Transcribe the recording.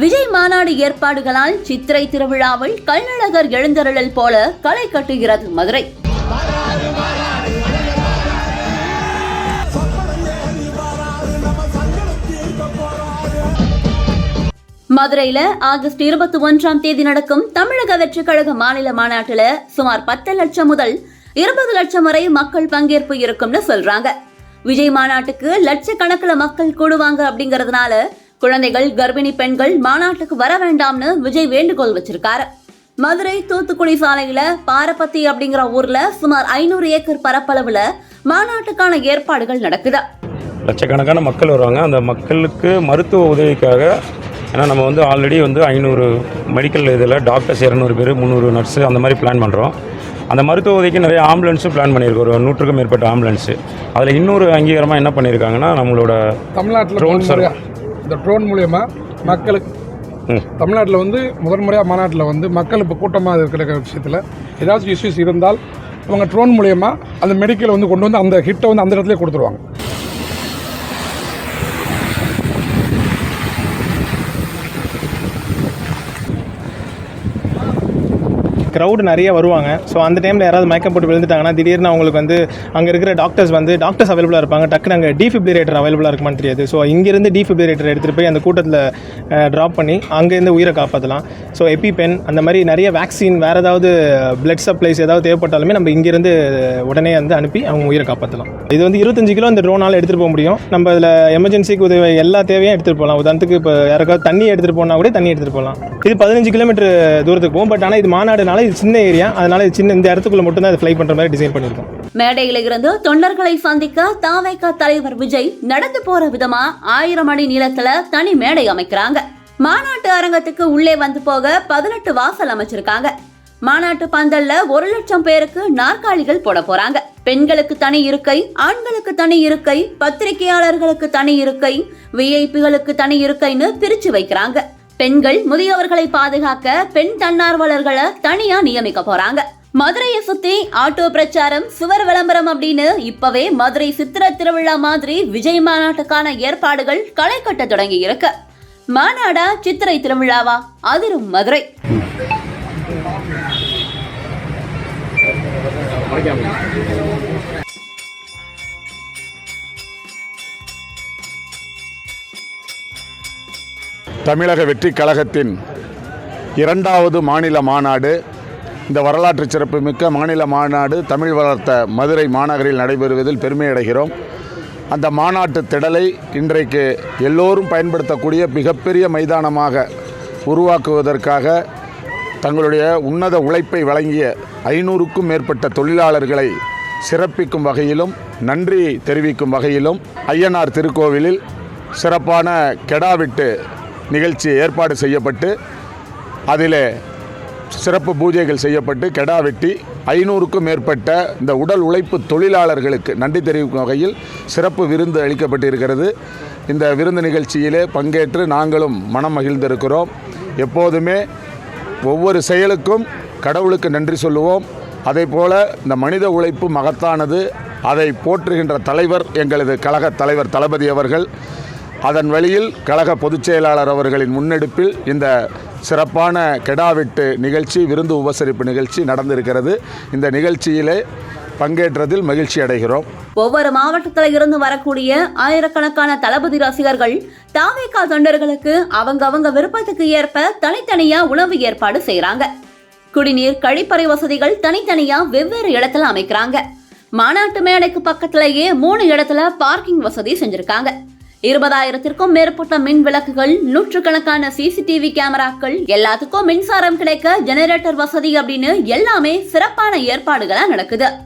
விஜய் மாநாடு ஏற்பாடுகளால் சித்திரை திருவிழாவில் கல்நழகர் எழுந்தருளல் போல களை கட்டுகிறது மதுரை. மதுரையில ஆகஸ்ட் இருபத்தி ஒன்றாம் தேதி நடக்கும் தமிழக வெற்றிக் கழக மாநில மாநாட்டுல சுமார் பத்து லட்சம் முதல் இருபது லட்சம் வரை மக்கள் பங்கேற்பு இருக்கும்னு சொல்றாங்க. விஜய் மாநாட்டுக்கு லட்சக்கணக்கில் மக்கள் கூடுவாங்க அப்படிங்கறதுனால குழந்தைகள் கர்ப்பிணி பெண்கள் மாநாட்டுக்கு வர வேண்டாம்னு விஜய் வேண்டுகோள் வச்சிருக்காரு. மதுரை தூத்துக்குடி சாலையில பாரபத்தி அப்படிங்கிற ஊர்ல சுமார் ஐநூறு ஏக்கர் பரப்பளவுல மாநாட்டுக்கான ஏற்பாடுகள் நடக்குது. லட்சக்கணக்கான மக்கள் வருவாங்க. அந்த மக்களுக்கு மருத்துவ உதவிக்காக ஏன்னா நம்ம வந்து ஆல்ரெடி வந்து ஐநூறு மெடிக்கல் இதில் டாக்டர்ஸ் இரநூறு பேர் முந்நூறு நர்ஸு அந்த மாதிரி பிளான் பண்ணுறோம் அந்த மருத்துவ உதவிக்கு நிறைய ஆம்புலன்ஸும் பிளான் பண்ணியிருக்கோம். ஒரு நூற்றுக்கும் மேற்பட்ட ஆம்புலன்ஸு அதில் இன்னொரு அங்கீகாரமாக என்ன பண்ணியிருக்காங்கன்னா நம்மளோட தமிழ்நாட்டில் Drone முதல் முறையா இந்த ட்ரோன் மூலயமா மக்களுக்கு. தமிழ்நாட்டில் வந்து முதல் முறையாக மாநாட்டில் வந்து மக்கள் இப்போ கூட்டமாக இருக்கிற விஷயத்தில் ஏதாச்சும் இஷ்யூஸ் இருந்தால் அவங்க ட்ரோன் மூலயமா அந்த மெடிக்கலை வந்து கொண்டு வந்து அந்த ஹிட்டை வந்து அந்த இடத்துல கொடுத்துருவாங்க க்ரௌடு நிறைய வருவாங்க. ஸோ அந்த டைமில் யாராவது மயக்கம் போட்டு விழுந்துட்டாங்கன்னா திடீர்னு அவங்களுக்கு வந்து அங்கே இருக்கிற டாக்டர்ஸ் வந்து டாக்டர்ஸ் அவைலபிளாக இருப்பாங்க. டக்குனு அங்கே டிஃபிபிலேட்டர் அவைலபிளாக இருக்குமான்னு தெரியாது. ஸோ இங்கேருந்து டிஃபிபிலேட்டர் எடுத்துகிட்டு போய் அந்த கூட்டத்தில் ட்ராப் பண்ணி அங்கேருந்து உயிரை காப்பாற்றலாம் ஸோ எபிபென் அந்த மாதிரி நிறைய வேக்சின் வேறு ஏதாவது பிளட் சப்ளைஸ் ஏதாவது தேவைப்பட்டாலுமே நம்ம இங்கேருந்து உடனே வந்து அனுப்பி அவங்க உயிரை காப்பாற்றலாம் இது வந்து இருபத்தஞ்சு கிலோ அந்த ட்ரோனால் எடுத்துகிட்டு போக முடியும். நம்ம இதில் எமர்ஜென்சிக்கு உதவி எல்லா தேவையும் எடுத்துகிட்டு போகலாம். உதாரணத்துக்கு இப்போ யாருக்காவது தண்ணி எடுத்துகிட்டு போனால் கூட தண்ணி எடுத்துகிட்டு போகலாம். இது பதினஞ்சு கிலோமீட்டர் தூரத்துக்கு போகும். பட் ஆனால் இது மாநாடுனால இது சின்ன ஏரியா. அதனால இது சின்ன இந்த இடத்துக்குள்ள மட்டும் தான் ஃப்ளை பண்ற மாதிரி டிசைன் பண்ணிருக்கோம் மேடையில இருந்து தொண்டர்களை சந்திக்க தாவேக தலைவர் விஜய் நடந்து போற விதமா ஆயிரம் அடி நீளத்துல தனி மேடை அமைக்கிறாங்க. மாநாட்டு அரங்கத்துக்கு உள்ளே வந்து போக பதினெட்டு வாசல் அமைச்சிருக்காங்க. மாநாட்டு பந்தல்ல ஒரு லட்சம் பேருக்கு நாற்காலிகள் போட போறாங்க. பெண்களுக்கு தனி இருக்கை ஆண்களுக்கு தனி இருக்கை பத்திரிகையாளர்களுக்கு தனி இருக்கை விஐபிகளுக்கு தனி இருக்கைன்னு பிரிச்சு வைக்கிறாங்க. பெண்கள் முதியவர்களை பாதுகாக்க பெண் தன்னார்வலர்களை தனியா நியமிக்க போறாங்க. மதுரையை சுத்தி ஆட்டோ பிரச்சாரம் சுவர் விளம்பரம் அப்படின்னு இப்பவே மதுரை சித்திர திருவிழா மாதிரி விஜய் மாநாட்டுக்கான ஏற்பாடுகள் களை கட்ட தொடங்கி இருக்கு. மாநாடா சித்திரை திருவிழாவா? அதிரும் மதுரை. தமிழக வெற்றி கழகத்தின் இரண்டாவது மாநில மாநாடு. இந்த வரலாற்று சிறப்புமிக்க மாநில மாநாடு தமிழ் வளர்த்த மதுரை மாநகரில் நடைபெறுவதில் பெருமையடைகிறோம் அந்த மாநாட்டு திடலை இன்றைக்கு எல்லோரும் பயன்படுத்தக்கூடிய மிகப்பெரிய மைதானமாக உருவாக்குவதற்காக தங்களுடைய உன்னத உழைப்பை வழங்கிய ஐநூறுக்கும் மேற்பட்ட தொழிலாளர்களை சிறப்பிக்கும் வகையிலும் நன்றி தெரிவிக்கும் வகையிலும் ஐயனார் திருக்கோவிலில் சிறப்பான கெடாவிட்டு நிகழ்ச்சி ஏற்பாடு செய்யப்பட்டு அதில் சிறப்பு பூஜைகள் செய்யப்பட்டு கெடா வெட்டி ஐநூறுக்கும் மேற்பட்ட இந்த உடல் உழைப்பு தொழிலாளர்களுக்கு நன்றி தெரிவிக்கும் வகையில் சிறப்பு விருந்து அளிக்கப்பட்டிருக்கிறது. இந்த விருந்து நிகழ்ச்சியிலே பங்கேற்று நாங்களும் மனம் மகிழ்ந்திருக்கிறோம். எப்போதுமே ஒவ்வொரு செயலுக்கும் கடவுளுக்கு நன்றி சொல்லுவோம். அதே போல் இந்த மனித உழைப்பு மகத்தானது. அதை போற்றுகின்ற தலைவர் எங்களது கழக தலைவர் தளபதி அவர்கள். அதன் வழியில் கழக பொதுச் செயலாளர் அவர்களின் முன்னெடுப்பில் இந்த சிறப்பான கெடாவெட்டு நிகழ்ச்சி விருந்து உபசரிப்பு நிகழ்ச்சி நடந்திருக்கிறது. இந்த நிகழ்ச்சியிலே பங்கேற்றதில் மகிழ்ச்சி அடைகிறோம். ஒவ்வொரு மாவட்டத்தில் இருந்து வரக்கூடிய ஆயிரக்கணக்கான தளபதி ரசிகர்கள் தாவேகா தொண்டர்களுக்கு அவங்க அவங்க விருப்பத்துக்கு ஏற்ப தனித்தனியா உணவு ஏற்பாடு செய்யறாங்க குடிநீர் கழிப்பறை வசதிகள் தனித்தனியா வெவ்வேறு இடத்துல அமைக்கிறாங்க. மாநாட்டு மேடைக்கு பக்கத்திலேயே மூணு இடத்துல பார்க்கிங் வசதி செஞ்சிருக்காங்க. இருபதாயிரத்திற்கும் மேற்பட்ட மின் விளக்குகள் நூற்றுக்கணக்கான சிசிடிவி கேமராக்கள் எல்லாத்துக்கும் மின்சாரம் கிடைக்க ஜெனரேட்டர் வசதி அப்படின்னு எல்லாமே சிறப்பான ஏற்பாடுகளா நடக்குது.